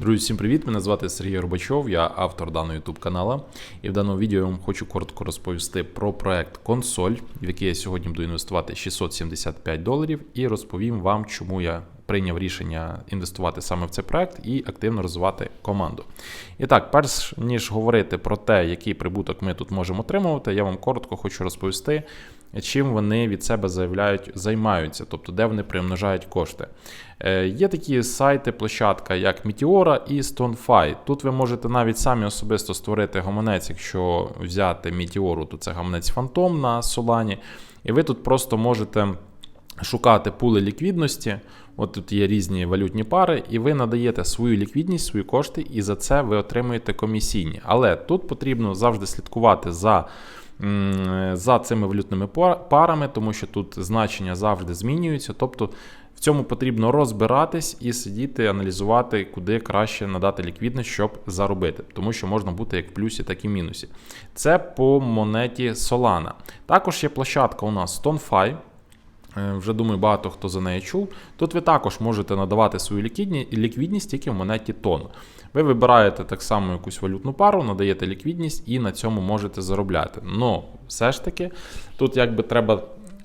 Друзі, всім привіт! Мене звати Сергій Горбачов, я автор даного YouTube канала. І в даному відео я вам хочу коротко розповісти про проект Консоль, в який я сьогодні буду інвестувати 675 доларів, і розповім вам, чому я прийняв рішення інвестувати саме в цей проект і активно розвивати команду. І так, перш ніж говорити про те, який прибуток ми тут можемо отримувати, я вам коротко хочу розповісти, чим вони від себе заявляють, займаються, тобто де вони примножають кошти. Е, Є такі сайти, площадка, як Meteora і StoneFi. Тут ви можете навіть самі особисто створити гаманець, якщо взяти Meteor, то це гаманець Phantom на Solana, і ви тут просто можете шукати пули ліквідності. От тут є різні валютні пари, і ви надаєте свою ліквідність, свої кошти, і за це ви отримуєте комісійні. Але тут потрібно завжди слідкувати за. За цими валютними парами, тому що тут значення завжди змінюються. Тобто в цьому потрібно розбиратись і сидіти, аналізувати, куди краще надати ліквідність, щоб заробити, тому що можна бути як в плюсі, так і в мінусі. Це по монеті Solana. Також є площадка у нас StoneFi. Е, Вже думаю, багато хто за неї чув. Тут ви також можете надавати свою ліквідність тільки в монеті тон. Ви вибираєте так само якусь валютну пару, надаєте ліквідність і на цьому можете заробляти. Ну, все ж таки, тут якби треба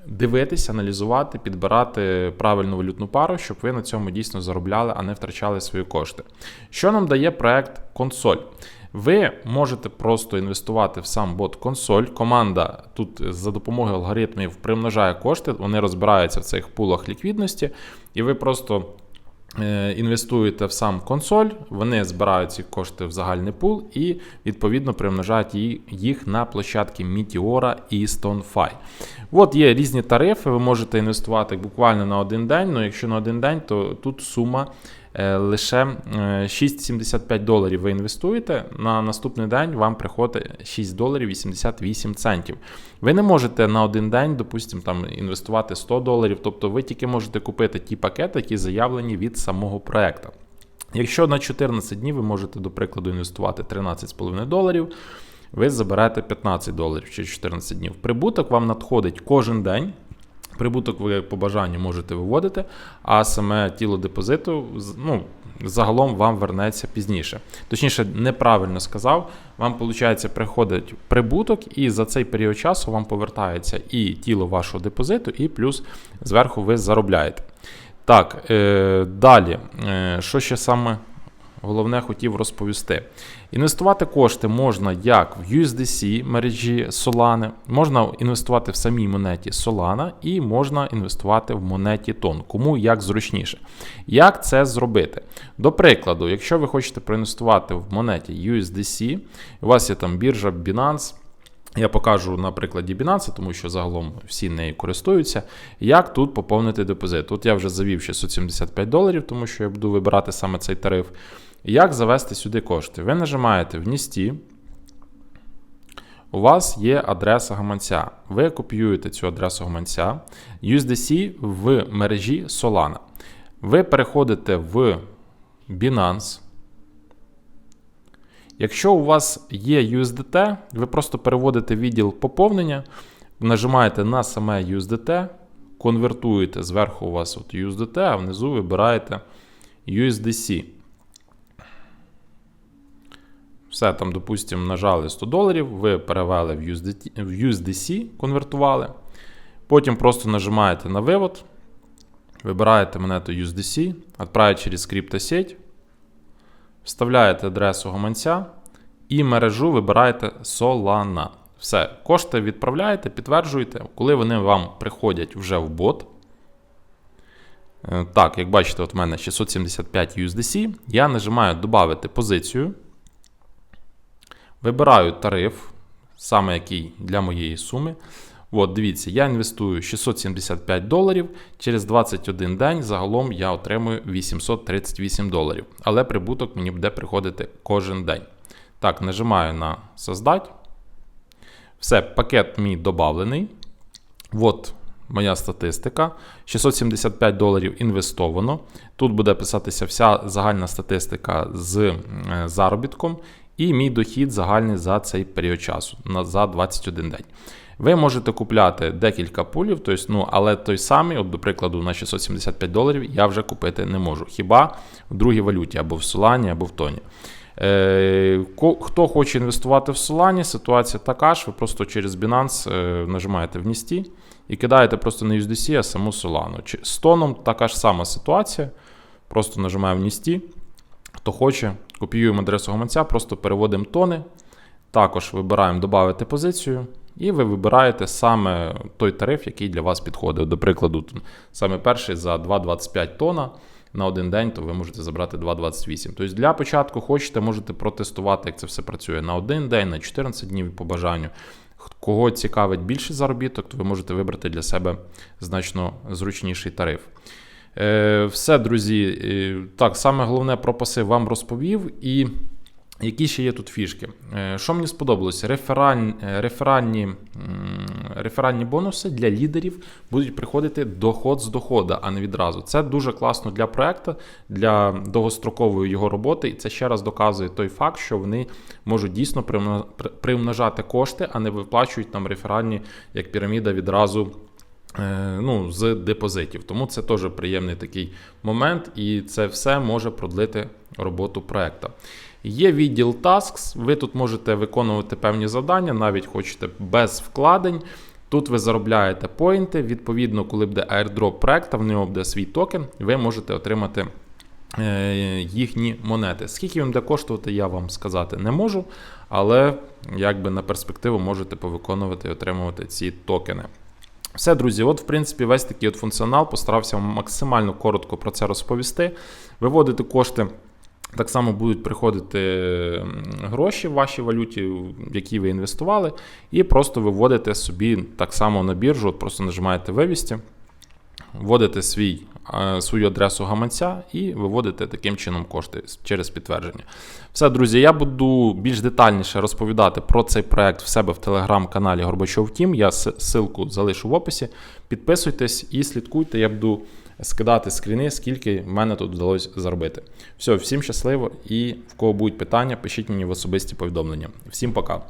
дивитися, аналізувати, підбирати правильну валютну пару, щоб ви на цьому дійсно заробляли, а не втрачали свої кошти. Що нам дає проект консоль? Ви можете просто інвестувати в сам бот консоль. Команда тут за допомогою алгоритмів примножає кошти, вони розбираються в цих пулах ліквідності, і ви просто е, інвестуєте в сам консоль, вони збирають ці кошти в загальний пул і відповідно примножають їх на площадки Meteora і StoneFi. От є різні тарифи, ви можете інвестувати буквально на один день. Ну, якщо на один день, то тут сума лише е, 6,75 доларів ви інвестуєте. На наступний день вам приходить 6 доларів 88 центів. Ви не можете на один день, допустимо, там інвестувати 100 доларів, тобто ви тільки можете купити ті пакети, які заявлені від самого проекту. Якщо на 14 днів ви можете, до прикладу, інвестувати 13,5 доларів, ви заберете 15 доларів через 14 днів. Прибуток вам надходить кожен день. Прибуток ви по бажанню можете виводити, а саме тіло депозиту ну, загалом вам вернеться пізніше. Точніше, неправильно сказав, вам, виходить, приходить прибуток, і за цей період часу вам повертається і тіло вашого депозиту, і плюс зверху ви заробляєте. Так, е, далі, е, що ще саме головне хотів розповісти. Інвестувати кошти можна як в USDC мережі Solana, можна інвестувати в самій монеті Solana і можна інвестувати в монеті TON, кому як зручніше. Як це зробити? До прикладу, якщо ви хочете проінвестувати в монеті USDC, у вас є там біржа Binance. Я покажу на прикладі Binance, тому що загалом всі нею користуються. Як тут поповнити депозит? Тут я вже завів 675 доларів, тому що я буду вибирати саме цей тариф. Як завести сюди кошти? Ви нажимаєте в Ністі. У вас є адреса гаманця. Ви копіюєте цю адресу гаманця USDC в мережі Solana. Ви переходите в Binance. Якщо у вас є USDT, ви просто переводите відділ поповнення, нажимаєте на саме USDT, конвертуєте зверху у вас от USDT, а внизу вибираєте USDC. Все, там, допустимо, нажали 100 доларів, ви перевели в USDT, в USDC, конвертували. Потім просто нажимаєте на вивод, вибираєте монету USDC, відправити через криптосеть, вставляєте адресу гаманця і мережу вибираєте Solana. Все, кошти відправляєте, підтверджуєте, коли вони вам приходять вже в бот. Е, Так, як бачите, от в мене 675 USDC. Я нажимаю додати позицію. Вибираю тариф, саме який для моєї суми. От, дивіться, я інвестую 675 доларів. Через 21 день загалом я отримую 838 доларів. Але прибуток мені буде приходити кожен день. Так, нажимаю на создать. Все, пакет мій додавлений. От моя статистика. 675 доларів інвестовано. Тут буде писатися вся загальна статистика з е, заробітком і мій дохід загальний за цей період часу за 21 день. Ви можете купляти декілька пулів, тобто, ну, але той самий, от, до прикладу, на 675 доларів я вже купити не можу. Хіба в другій валюті, або в Solana, або в Тоні. Е, Хто хоче інвестувати в Solana, ситуація така ж, ви просто через Binance е, нажимаєте в Ністі і кидаєте просто не USDC, а саму Solana. З тоном така ж сама ситуація. Просто нажимаємо в Ністі. Хто хоче, копіюємо адресу гаманця, просто переводимо тони. Також вибираємо додати позицію, і ви вибираєте саме той тариф, який для вас підходить. До прикладу, саме перший за 2,25 тона на один день, то ви можете забрати 2,28. Тобто для початку хочете, можете протестувати, як це все працює на один день, на 14 днів по бажанню. Кого цікавить більший заробіток, то ви можете вибрати для себе значно зручніший тариф. Е, все, друзі. Е, Так, саме головне про паси вам розповів. І які ще є тут фішки? Е, Що мені сподобалося? Рефераль, реферальні, реферальні бонуси для лідерів будуть приходити доход з доходу, а не відразу. Це дуже класно для проекту, для довгострокової його роботи. І це ще раз доказує той факт, що вони можуть дійсно примножати кошти, а не виплачують нам реферальні як піраміда відразу. Е, ну, з депозитів. Тому це теж приємний такий момент, і це все може продлити роботу проекту. Є відділ Tasks, ви тут можете виконувати певні завдання, навіть хочете без вкладень. Тут ви заробляєте поінти. Відповідно, коли буде airdrop проекта, в нього буде свій токен, ви можете отримати е, їхні монети. Скільки він буде коштувати, я вам сказати не можу, але якби на перспективу можете повиконувати і отримувати ці токени. Все, друзі, от в принципі весь такий от функціонал. Постарався максимально коротко про це розповісти. Виводити кошти. Так само будуть приходити гроші в вашій валюті, в які ви інвестували, і просто виводите собі так само на біржу, от просто нажимаєте вивісті, вводите свій, е, свою адресу гаманця і виводите таким чином кошти через підтвердження. Все, друзі, я буду більш детальніше розповідати про цей проект в себе в телеграм-каналі Горбачов Тім. Я ссылку залишу в описі. Підписуйтесь і слідкуйте. Я буду скидати скріни, скільки в мене тут вдалося заробити. Все, всім щасливо і в кого будуть питання, пишіть мені в особисті повідомлення. Всім пока.